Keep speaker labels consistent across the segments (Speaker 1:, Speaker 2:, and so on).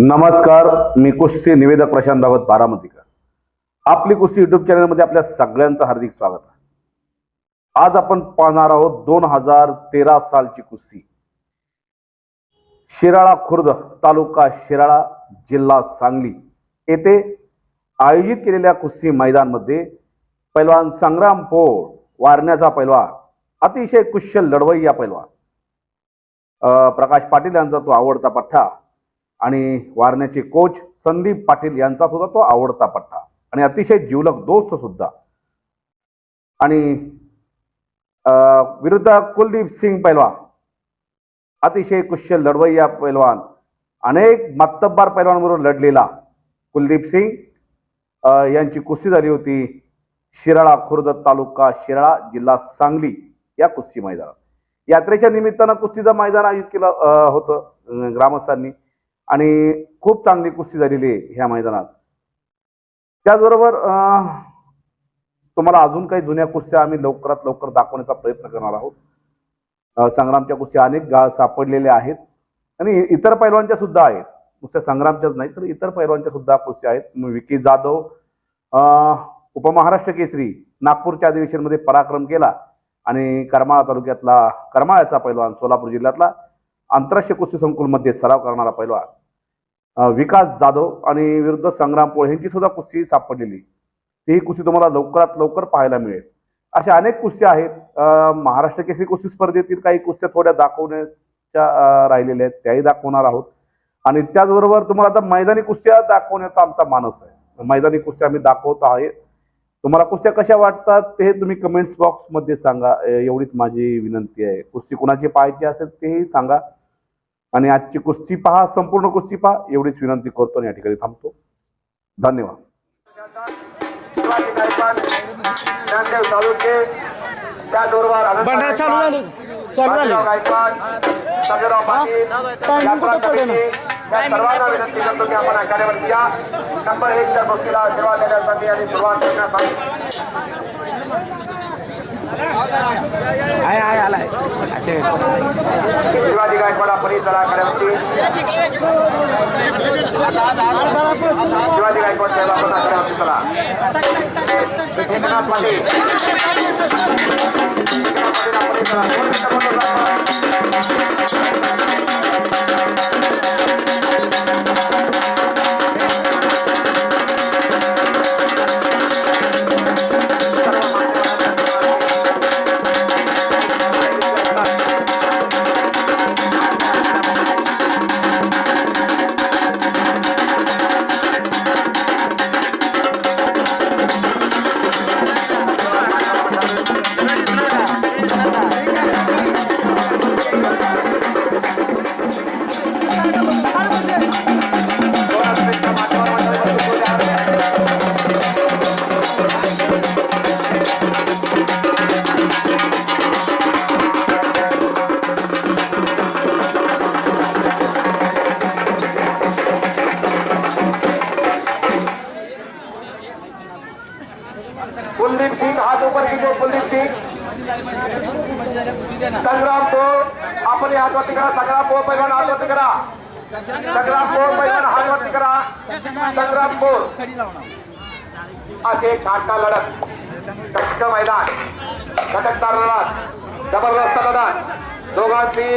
Speaker 1: नमस्कार मी कुस्ती निवेदक प्रशांत भागवत बारामतीकर. आपली कुस्ती युट्यूब चॅनलमध्ये आपल्या सगळ्यांचं हार्दिक स्वागत आहे. आज आपण पाहणार आहोत दोन हजार तेरा सालची कुस्ती. शिराळा खुर्द तालुका शिराळा जिल्हा सांगली येथे आयोजित केलेल्या कुस्ती मैदानमध्ये पैलवान संग्राम पोळ वारण्याचा पैलवान अतिशय कुशल लढवय्या पैलवान. प्रकाश पाटील यांचा तो आवडता पठ्ठा आणि वारण्याचे कोच संदीप पाटील यांचा सुद्धा तो आवडता पट्टा. आणि अतिशय जीवलक दोस्त सुद्धा. आणि अं, विरुद्ध कुलदीप सिंग पैलवान. अतिशय कुशल लढवय्या पैलवान. अनेक मातब्बार पैलवानबरोबर लढलेला कुलदीप सिंग. यांची कुस्ती झाली होती शिराळा खुर्द तालुका शिराळा जिल्हा सांगली या कुस्ती मैदानात. यात्रेच्या निमित्तानं कुस्तीचं मैदान आयोजित केलं होतं ग्रामस्थांनी. आणि खूप चांगली कुस्ती झालेली आहे ह्या मैदानात. त्याचबरोबर अं, तुम्हाला अजून काही जुन्या कुस्त्या आम्ही लवकरात लवकर दाखवण्याचा प्रयत्न करणार आहोत. संग्रामच्या कुस्त्या अनेक गा सापडलेल्या आहेत. आणि इतर पैलवानच्या सुद्धा आहेत. नुसत्या संग्रामच्याच नाही तर इतर पैलवानच्या सुद्धा कुस्त्या आहेत. विकी जाधव अं, उपमहाराष्ट्र केसरी नागपूरच्या अधिवेशनमध्ये पराक्रम केला. आणि करमाळा तालुक्यातला करमाळ्याचा पैलवान सोलापूर जिल्ह्यातला आंतरराष्ट्रीय कुस्ती संकुलमध्ये सराव करणारा पैलवान. विकास जाधव आणि विरुद्ध संग्राम पोळ यांची सुद्धा कुस्ती सापडलेली. ती कुस्ती तुम्हाला लवकरात लवकर पाहायला मिळेल. अशा अनेक कुस्त्या आहेत. महाराष्ट्र केसरी कुस्ती स्पर्धेतील काही कुस्त्या थोड्या दाखवण्याच्या राहिलेल्या आहेत. त्याही दाखवणार आहोत. आणि त्याचबरोबर तुम्हाला आता मैदानी कुस्त्या दाखवण्याचा आमचा मानस आहे. मैदानी कुस्त्या आम्ही दाखवत आहे. तुम्हाला कुस्त्या कशा वाटतात ते तुम्ही कमेंट्स बॉक्समध्ये सांगा. एवढीच माझी विनंती आहे. कुस्ती कुणाची पाहायची असेल तेही सांगा. आणि आजची कुस्ती पहा संपूर्ण कुस्ती पहा. एवढीच विनंती करतो आणि या ठिकाणी थांबतो. धन्यवाद.
Speaker 2: नंबर एकच्या गोष्टीला आशीर्वाद देण्यासाठी आणि सुरुवात करण्यासाठी
Speaker 3: आहे आहे आलाय. असे.
Speaker 2: शिवाजी गायकवाड आपण ही शिवाजी गायकवाड साहेब आपण चला पाटील आपण चला. दोन मिनिटं संग्राम को आपण हात वरती करा. संग्राम को पैलवान हात वरती करा. संग्राम को पैलवान हात वरती करा. संग्राम को असे काटा लढत. कष्ट मैदान. कटकदार लढत जबरदस्त लढत. दोघांची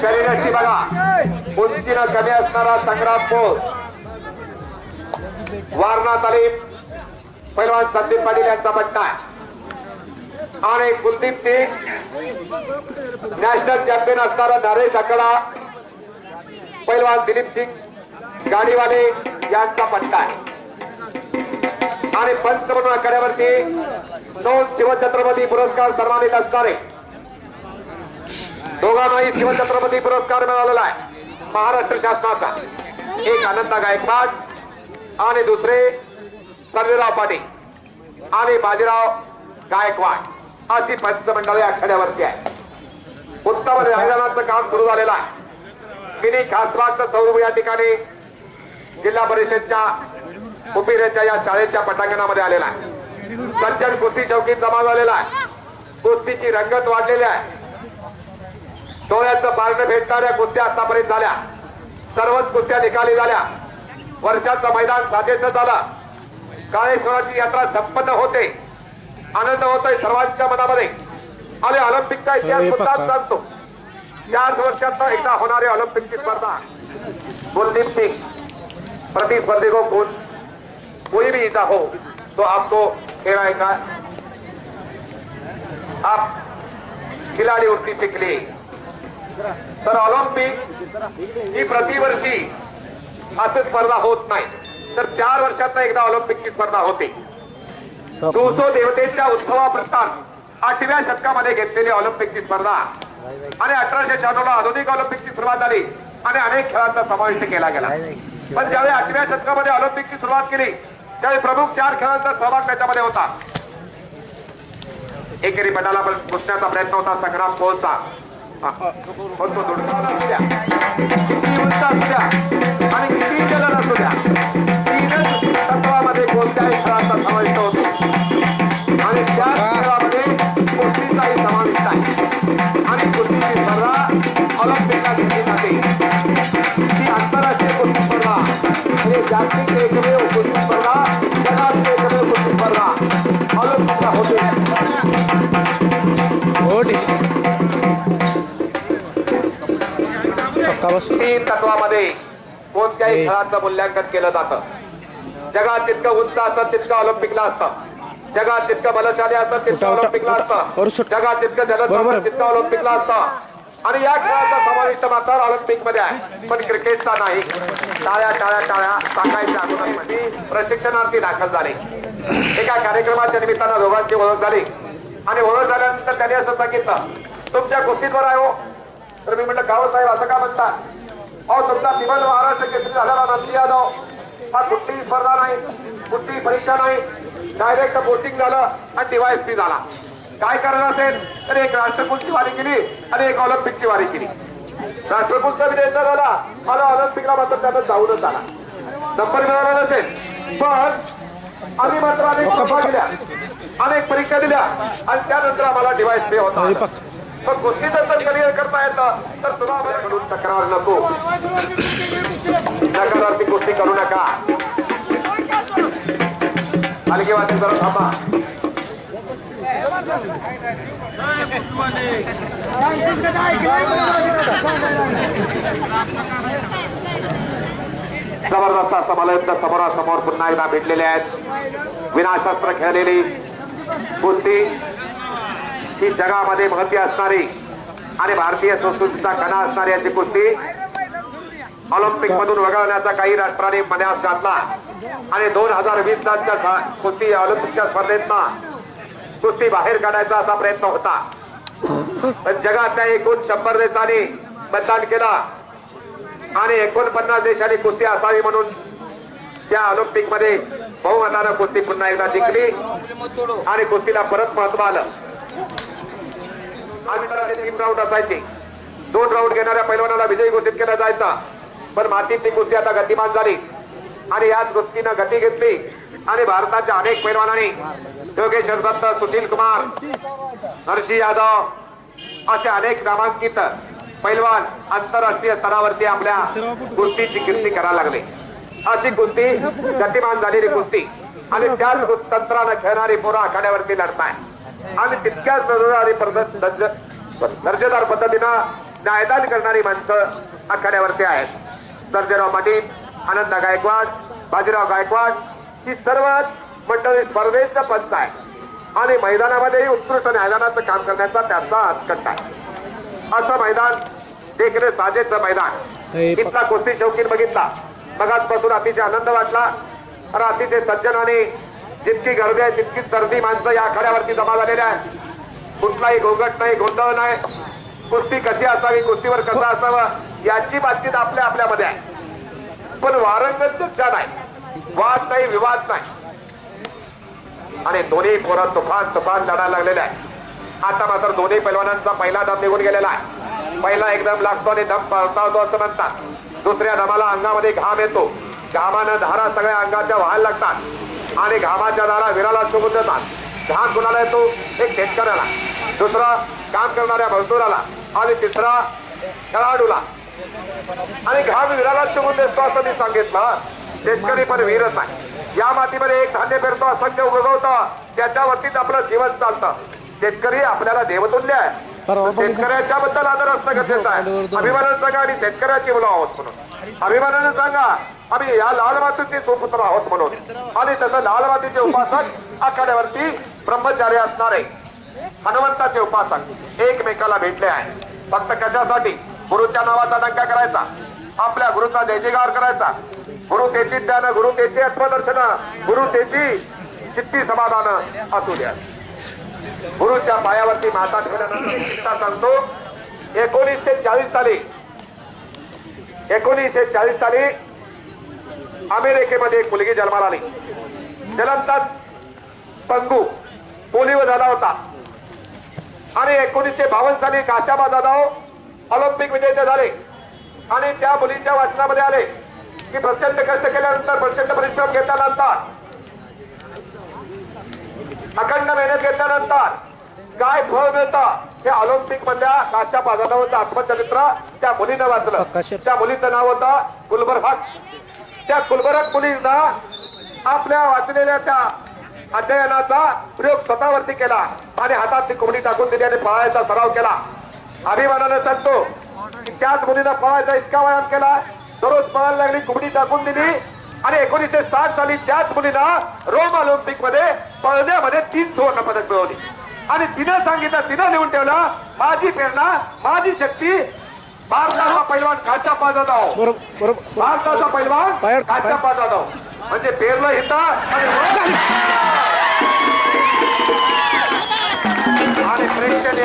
Speaker 2: शरीराची बघा. उंचीनं कमी असणारा संग्राम पोळ वारणा तालीम पैलवान संदीप पाटील यांचा पट्टा आहे. आणि कुलदीप सिंग नॅशनल चॅम्पियन असणारा नरेश अकडा पैलवान दिलीप सिंग गाडीवाले यांचा पट्टा आहे. आणि पंच म्हणून आखाड्यावरती दोन शिवछत्रपती पुरस्कार सन्मानित असणारे दोघांनाही शिवछत्रपती पुरस्कार मिळालेला आहे. महाराष्ट्र शासनाचा एक आनंदा गायकवाड आणि दुसरे सर्जेराव पाटील आणि बाजीराव गायकवाड. अशी पंचमंडळी आखाड्यावरती आहे. उत्तम मैदानाचं काम सुरू झालेलं आहे. मिनी खासबागचं सौरभ या ठिकाणी जिल्हा परिषदच्या उपिरेच्या या शाळेच्या पटांगणामध्ये आलेला आहे. सज्जन कुस्ती चौकीत जमा झालेला आहे. कुस्तीची रंगत वाढलेली आहे. डोळ्याचं बारणे भेटणाऱ्या कुस्त्या आतापर्यंत झाल्या. सर्वच कुस्त्या निकाली झाल्या. वर्षाचं मैदान साजेचं झालं. काळेश्वराची यात्रा संपन्न होते. आनंद होतोय सर्वांच्या मनामध्ये. आणि ऑलिम्पिकचा इतिहास सुद्धा. सांगतो. याच वर्षात एकदा होणारी ऑलिम्पिकची स्पर्धा. कुलदीप सिंह प्रतिस्पर्धी को कौन कोई भी ईजा हो तो आपको खेलाएगा आप खिलाडी वृत्ती शिकली तर ऑलिम्पिक ही प्रतिवर्षी असं स्पर्धा होत नाही. तर चार वर्षात एकदा ऑलिम्पिकची स्पर्धा होते. दोसो देवतेच्या उत्सवाप्रस्थान आठव्या शतकामध्ये घेतलेली ऑलिम्पिकची स्पर्धा आणि अठराशे शहाण्णव ला आधुनिक ऑलिम्पिकची सुरुवात झाली आणि अनेक खेळांचा समावेश केला गेला. पण ज्यावेळी आठव्या शतकामध्ये ऑलिम्पिकची सुरुवात केली त्यावेळी प्रमुख चार खेळांचा सहभाग त्याच्यामध्ये होता. एकेरी पटाला पण प्रयत्न होता संग्राम पोहोचचा असू द्या. आणि किती जलद असू द्या. ही आंतरराष्ट्रीय कुस्ती स्पर्धा आणि जागतिक एकमेव कुस्ती स्पर्धा जगातील एकमेव कुस्ती स्पर्धा ऑलिम्पिकला होते
Speaker 3: हो ठीक आहे. पक्का बस
Speaker 2: तीन तत्वामध्ये कोणत्याही खेळाचं मूल्यांकन केलं जातं जगात जितकं उंच असतं तितकं ऑलिम्पिकला असतं जगात जितकं बलशाली असतं तितकं
Speaker 3: उठा, उठा,
Speaker 2: ऑलिम्पिकला
Speaker 3: उठा.
Speaker 2: असतं
Speaker 3: वर सुट.
Speaker 2: जगात जितकं जलद
Speaker 3: बरोबर.
Speaker 2: असतं तितकं ऑलिम्पिकला असतं आणि या खेळाचा समाविष्ट मात्र ऑलिम्पिकमध्ये आहे. पण क्रिकेटचा नाही. टाळ्या टाळ्या टाळ्या सांगायच्या अगोदर म्हणजे प्रशिक्षणार्थी दाखल झाले. एका कार्यक्रमाच्या निमित्तानं दोघांची ओळख झाली. आणि ओळख झाल्यानंतर त्यांनी असं सांगितलं तुमच्या कुस्तीवर आहे हो. तर मी म्हटलं गाव साहेब असं का म्हणता? अहो तुमचा निबंध महाराष्ट्र केसरी झालेला नंदी यादव. हा कुठलीही स्पर्धा नाही कुठलीही परीक्षा नाही. डायरेक्ट पोस्टिंग झालं आणि डीवायएसपी झाला. काय करणार असेल? तर एक राष्ट्रकुलची वारी केली आणि एक ऑलिम्पिकची वारी केली. राष्ट्रकुलचा विजयचा झाला मला ऑलिम्पिकला मात्र त्यानं जाऊनच झाला नंबर मिळाला नसेल पण आम्ही मात्र अनेक स्पर्धा दिल्या अनेक परीक्षा दिल्या आणि त्यानंतर आम्हाला डिवाइस पे होता आलं. पण कुस्तीचं जर करिअर करता येतं तर तुला माझ्याकडून तक्रार नको. नकारार्थी कुस्ती करू नका. वाटे जरा थांबा. जबरदस्त असा मलयुद्ध समोरासमोर पुन्हा एकदा भेटलेले आहेत. विनाशस्त्र खेळलेली कुस्ती ही जगामध्ये महती असणारी आणि भारतीय संस्कृतीचा कणा असणारी याची कुस्ती ऑलिम्पिक मधून वगळण्याचा काही राष्ट्राने मनास घातला. आणि दोन हजार वीस सालच्या कुस्ती ऑलिम्पिकच्या स्पर्धेतनं कुस्ती बाहेर काढायचा असा प्रयत्न होता. पण जगातल्या एकूण शंभर देशांनी मतदान केला. आणि एकोणपन्नास देशांनी कुस्ती असावी म्हणून त्या ऑलिम्पिकमध्ये बहुमतानं कुस्ती पुन्हा एकदा जिंकली आणि कुस्तीला परत महत्त्व आलं. आम्ही तीन राऊंड असायचे. दोन राऊंड घेणाऱ्या पैलवानाला विजयी घोषित केला जायचा. पण मातीतली कुस्ती आता गतिमान झाली. आणि याच कुस्तीनं गती घेतली. आणि भारताच्या अनेक पैलवानांनी योगेश्वर दत्त सुशील कुमार नरसिंह यादव असे अनेक नामांकित पैलवान आंतरराष्ट्रीय स्तरावरती आपल्या कुस्तीची कीर्ती करायला लागले. अशी कुस्ती गतिमान झालेली कुस्ती आणि त्याच तंत्रानं खेळणारी पोरं आखाड्यावरती लढताय. आणि तितक्याच दर्जेदारी दर्ज- दर्जेदार पद्धतीनं न्यायदान करणारी माणसं आखाड्यावरती आहेत. सर्जेराव पाटील आनंद गायकवाड बाजीराव गायकवाड ही सर्वच मंडळी स्पर्धेचं पंच आहे आणि मैदानामध्येही उत्कृष्ट न्यायदानाचं काम करण्याचा त्यांचा हत्कट्ट आहे. असं मैदान देखणे साजेचं मैदान. इथला कुस्ती शौकीन बघितला. मगाचपासून अतिशय आनंद वाटला. आणि अतिशय सज्जन आणि जितकी गर्दी आहे तितकी सर्दी माणसं या आखाड्यावरती जमा झालेल्या आहेत. कुठलाही गोंगट नाही गोंधळ नाही. कुस्ती कशी असावी कुस्तीवर कसं असावं याची बातचीत आपल्या आपल्यामध्ये आहे. पण वारंगत चर्चा नाही वाद नाही विवाद नाही. आणि दोन्ही पोरं तुफान तुफान लढायला लागलेले आहे आता मात्र दोन्ही पैलवानांचा पहिला दम निघून गेलेला आहे. पहिला एकदम लागतो आणि दम परतावतो असं म्हणतात. दुसऱ्या दमाला अंगामध्ये घाम येतो. घामानं धारा सगळ्या अंगाच्या व्हायला लागतात. आणि घामाच्या धारा विराला शोभून देतात. घाम कुणाला येतो? एक शेतकऱ्याला. दुसरा काम करणाऱ्या मजदुराला. आणि तिसरा खेळाडूला. आणि घाम विराला शिवून देतो असं मी सांगितलं. शेतकरी पण वीरच आहे. या मातीमध्ये एक धान्य पेरतो असंख्य उगवतं त्याच्यावरतीच आपलं जीवन चालतं. शेतकरी आपल्याला देवतुल्य आहे. शेतकऱ्याच्या बद्दल आदर असणं गरजेचं आहे. अभिमानानं सांगा आणि शेतकऱ्याची मुलं आहोत म्हणून. अभिमानानं सांगा आम्ही या लाल मातीचे सुपुत्र आहोत म्हणून. आणि तसं लाल मातीचे उपासक आखाड्यावरती ब्रह्मचारी असणारे हनुमंताचे उपासक एकमेकाला भेटले आहे. फक्त कशासाठी? गुरुच्या नावाचा डंका करायचा. आपल्या गुरुचा जयजयकार करायचा. गुरु त्याची ज्ञान गुरु त्याची आत्मदर्शन गुरु त्याची चित्ती समाधान असू द्या. गुरुच्या पायावरती माता ठेवल्यानंतर सांगतो. एकोणीसशे चाळीस साली एकोणीसशे चाळीस साली अमेरिकेमध्ये एक मुलगी जन्माला आली. जन्मताच पंगू पोलिओ झाला होता. आणि एकोणीसशे बावन्न साली काशाबा जाधव ऑलिम्पिक विजेते झाले. आणि त्या मुलीच्या वाचनामध्ये आले. की प्रचंड कष्ट केल्यानंतर प्रचंड परिश्रम घेतल्यानंतर अखंड मेहनत घेतल्यानंतर काय फळ मिळतं हे ऑलिम्पिक मधल्या काशा जाधवचं आत्मचरित्र त्या मुलीनं वाचलं. त्या मुलीचं नाव होतं गुलबर्हक त्या गुलबर्हक मुलींना आपल्या वाचलेल्या त्या अध्ययनाचा प्रयोग स्वतःवरती केला आणि हातात ती कोंबडी टाकून दिली आणि पळायचा सराव केला. अभिमानानं सांगतो की त्याच मुलीनं पळायचा इतका व्यायाम केला दररोज पळायला लागली कोंबडी टाकून दिली. आणि एकोणीसशे साठ साली त्याच मुलीनं रोम ऑलिम्पिकमध्ये पळण्यामध्ये तीन सुवर्ण पदक मिळवली. आणि तिनं सांगितलं तिनं लिहून ठेवलं माझी प्रेरणा माझी शक्ती भारताचा पैलवान काचा पाजत आहो. भारताचा पैलवान काचा पाजत आहो. म्हणजे पेरलं हिता आणि प्रेक्षणीय